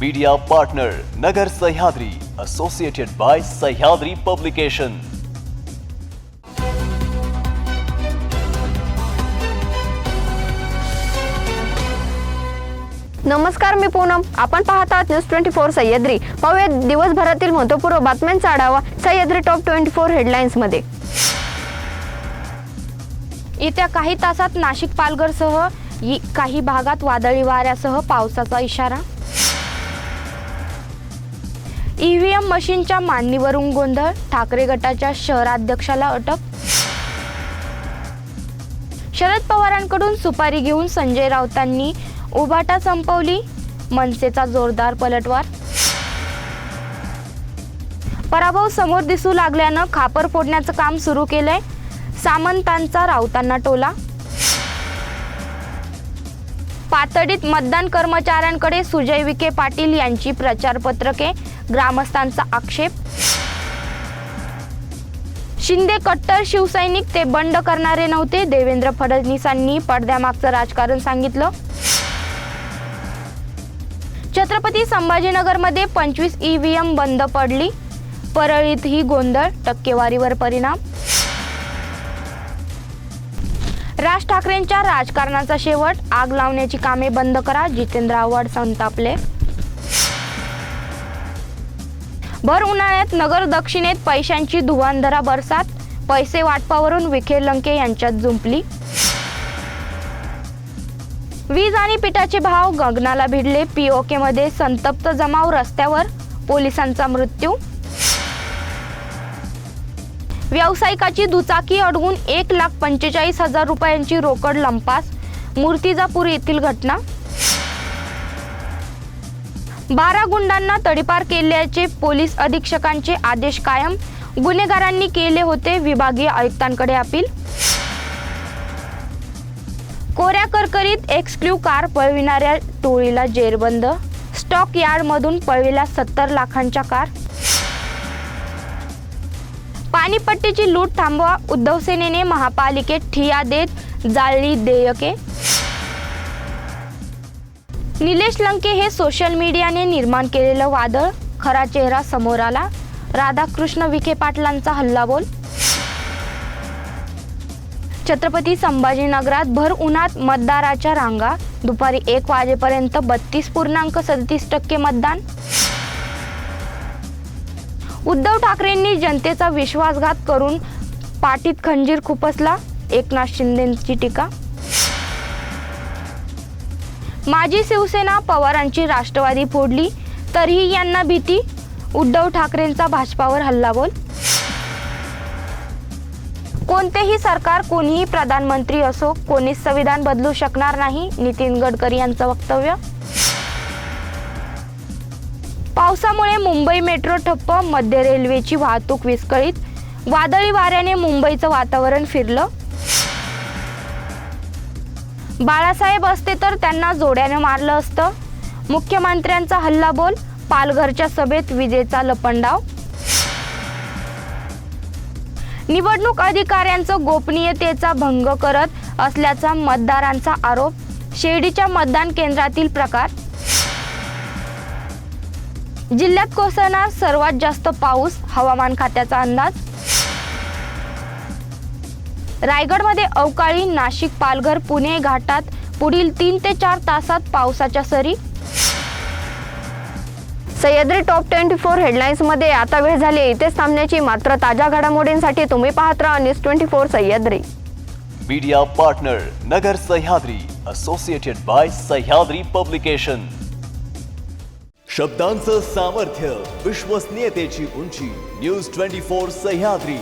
Media partner Nagar Sahyadri associated by Sahyadri publication नमस्कार मी पूनम. आपण पाहत आहात न्यूज ट्वेंटी फोर सह्याद्री. पाहूया दिवसभरातील महत्त्वपूर्ण बातम्यांचा आढावा सह्याद्री टॉप ट्वेंटी फोर हेडलाईन्समध्ये. येत्या काही तासात नाशिक पालघरसह काही भागात वादळी वाऱ्यासह पावसाचा इशारा. ईव्हीएम मशीनच्या मांडणीवरून गोंधळ? ठाकरे गटाच्या शहराध्यक्षाला अटक? शरद पवारांकडून सुपारी घेऊन संजय राऊतांनी उभाटा संपवली? मनसेचा जोरदार पलटवार? पराभव समोर दिसू लागल्यानं खापर फोडण्याचं काम सुरू केलंय? सामंतांचा राऊतांना टोला? पातळीत मतदान कर्मचाऱ्यांकडे सुजय विखे पाटील यांची प्रचारपत्रके? ग्रामस्थांचा आक्षेप? शिंदे कट्टर शिवसैनिक ते बंड करणारे नव्हते देवेंद्र फडणवीसांनी पडद्यामागचं राजकारण सांगितलं. छत्रपती संभाजीनगरमध्ये पंचवीस ईव्हीएम बंद पडली. परळीतही गोंधळ टक्केवारीवर परिणाम. राज ठाकरेंच्या राजकारणाचा शेवट आग लावण्याची कामे बंद करा जितेंद्र आव्हाड संतापले. भर उन्हाळ्यात नगर दक्षिणेत पैशांची धुवांधरा बरसात पैसे वाटपावरून विखे लंके यांच्यात जुंपली. वीज आणि पिठाचे भाव गगनाला भिडले. पीओके मध्ये संतप्त जमाव रस्त्यावर पोलिसांचा मृत्यू. व्यावसायिकाची दुचाकी अडवून एक लाख पंचेचाळीस हजार रुपयांची रोकड लंपास. मूर्तिजापूर येथील घटना. बारा गुंडांना तडीपार केल्याचे पोलीस अधीक्षकांचे आदेश कायम. गुन्हेगारांनी केले होते विभागीय आयुक्तांकडे अपील. कोऱ्या करकरीत एक्सक्ल्यू कार पळविणाऱ्या टोळीला जेरबंद. स्टॉक यार्डमधून पळविल्या सत्तर लाखांच्या कार. पाणीपट्टीची लूट थांबवा उद्धव सेनेने महापालिकेत ठिया देत जाळली देयके. निलेश लंके हे सोशल मीडियाने निर्माण केलेलं वादळ. खरा चेहरा समोर आला. राधाकृष्ण विखे पाटलांचा हल्लाबोल. छत्रपती संभाजीनगरात भर उन्हात मतदाराच्या रांगा. दुपारी एक वाजेपर्यंत बत्तीस पूर्णांक सदतीस टक्के मतदान. उद्धव ठाकरेंनी जनतेचा विश्वासघात करून पाठीत खंजीर खुपसला. एकनाथ शिंदेची टीका. माजी शिवसेना पवारांची राष्ट्रवादी फोडली तरीही यांना भीती? उद्धव ठाकरेंचा भाजपावर हल्लाबोल? कोणतेही सरकार कोणीही प्रधानमंत्री असो कोणीच संविधान बदलू शकणार नाही नितीन गडकरी यांचं वक्तव्य? पावसामुळे मुंबई मेट्रो ठप्प मध्य रेल्वेची वाहतूक विस्कळीत वादळी वाऱ्याने मुंबईचं वातावरण फिरलं? बाळासाहेब असते तर त्यांना जोड्याने मारलं असतं. मुख्यमंत्र्यांचा हल्लाबोल पालघरच्या सभेत विजेचा लपंडाव. निवडणूक अधिकाऱ्यांचं गोपनीयतेचा भंग करत असल्याचा मतदारांचा आरोप शिर्डीच्या मतदान केंद्रातील प्रकार. जिल्ह्यात कोसळणार सर्वात जास्त पाऊस हवामान खात्याचा अंदाज. रायगडमध्ये अवकाळी नाशिक पालघर पुणे घाटात पुढील तीन ते चार तासात पावसाच्या सरी. सह्याद्री टॉप ट्वेंटी फोर हेडलाईन्समध्ये आता वेळ झाली आहे. इथेच थांबण्याची मात्र ताज्या घडामोडींसाठी तुम्ही पाहत राहा news twenty four Sahyadri. Media partner Nagar Sahyadri associated by Sahyadri publication शब्दांचं सामर्थ्य विश्वसनीयतेची उंची न्यूज ट्वेंटी फोर सह्याद्री.